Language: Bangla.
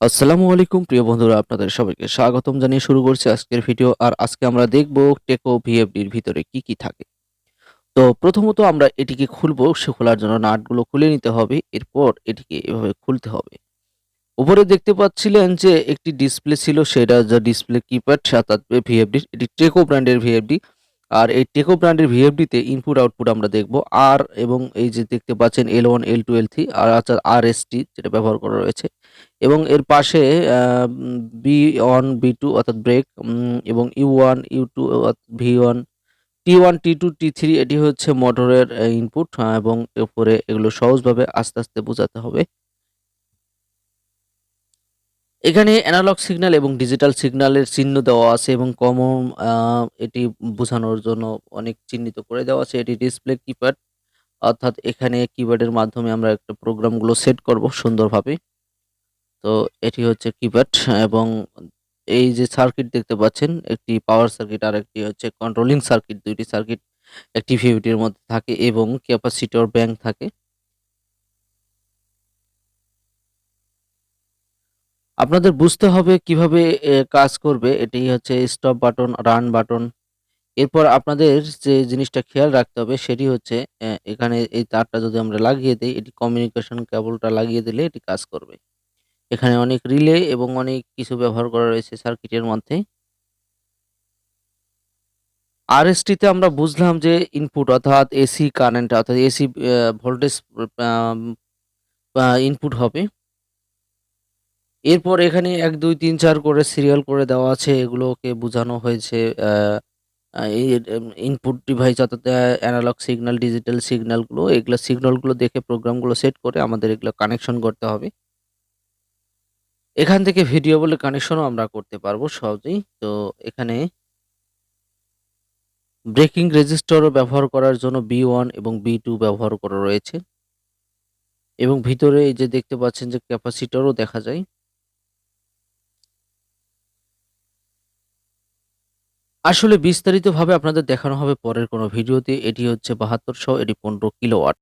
আসসালামু আলাইকুম, প্রিয় বন্ধুরা, আপনাদের সবাইকে স্বাগতম জানিয়ে শুরু করছি আজকের ভিডিও। আর আজকে আমরা দেখব টেকো ভিএফডির ভিতরে কি কি থাকে। তো প্রথমত আমরা এটিকে খুলবো, সে খোলার জন্য নাটগুলো খুলে নিতে হবে। এরপর এটিকে এভাবে খুলতে হবে। উপরে দেখতে পাচ্ছিলেন যে একটি ডিসপ্লে ছিল, সেটা যা ডিসপ্লে কিপ্যাড অর্থাৎ ভিএফডি, এটি টেকো ব্র্যান্ডের ভিএফডি। আর এই টেকো ব্র্যান্ডের ভিএফডিতে ইনপুট আউটপুট আমরা দেখব আর এবং এই যে দেখতে পাচ্ছেন L one L two L three আর অর্থাৎ আর এস টি যেটা ব্যবহার করা রয়েছে। এবং এর পাশে বি ওয়ান বি টু অর্থাৎ ব্রেক এবং U one U two V one T one T two T three এটি হচ্ছে মোটরের ইনপুট এবং এরপরে এগুলো সহজভাবে আস্তে আস্তে বোঝাতে হবে। এখানে অ্যানালগ সিগন্যাল এবং ডিজিটাল সিগন্যালের চিহ্ন দেওয়া আছে এবং কমন এটি বোঝানোর জন্য অনেক চিহ্নিত করে দেওয়া আছে। এটি ডিসপ্লে কিপ্যাড অর্থাৎ এখানে কিপ্যাডের মাধ্যমে আমরা একটা প্রোগ্রামগুলো সেট করব সুন্দরভাবে। তো এটি হচ্ছে কিপ্যাড এবং এই যে সার্কিট দেখতে পাচ্ছেন, একটি পাওয়ার সার্কিট আর একটি হচ্ছে কন্ট্রোলিং সার্কিট দুইটি সার্কিট একটি ভিভিটির মধ্যে থাকে এবং ক্যাপাসিটর ব্যাংক থাকে। আপনাদের বুঝতে হবে কীভাবে কাজ করবে, এটি হচ্ছে স্টপ বাটন রান বাটন এরপর আপনাদের যে জিনিসটা খেয়াল রাখতে হবে সেটি হচ্ছে এখানে এই তারটা যদি আমরা লাগিয়ে দেই, এটি কমিউনিকেশন কেবলটা লাগিয়ে দিলে এটি কাজ করবে। এখানে অনেক রিলে এবং অনেক কিছু ব্যবহার করা রয়েছে সার্কিটের মধ্যে। আরএসটি তে আমরা বুঝলাম যে ইনপুট অর্থাৎ এসি কারেন্ট অর্থাৎ এসি ভোল্টেজ ইনপুট হবে। এরপর এখানে এক, দুই, তিন, চার করে সিরিয়াল করে দেওয়া আছে। এগুলোকে বোঝানো হয়েছে ইনপুট ডিভাইস অর্থাৎ অ্যানালগ সিগন্যাল ডিজিটাল সিগন্যালগুলো এগুলো সিগন্যালগুলো দেখে প্রোগ্রামগুলো সেট করে আমাদের এগুলো কানেকশন করতে হবে। এখান থেকে ভিডিও বলে কানেকশনও আমরা করতে পারব সহজেই। তো এখানে ব্রেকিং রেজিস্টারও ব্যবহার করার জন্য বি ওয়ান এবং বি টু ব্যবহার করা রয়েছে। এবং ভিতরে এই যে দেখতে পাচ্ছেন যে ক্যাপাসিটরও দেখা যায়। আসলে বিস্তারিতভাবে আপনাদের দেখানো হবে পরের কোনো ভিডিওতে। এটি হচ্ছে বাহাত্তরশো এটি পনেরো কিলোওয়াট।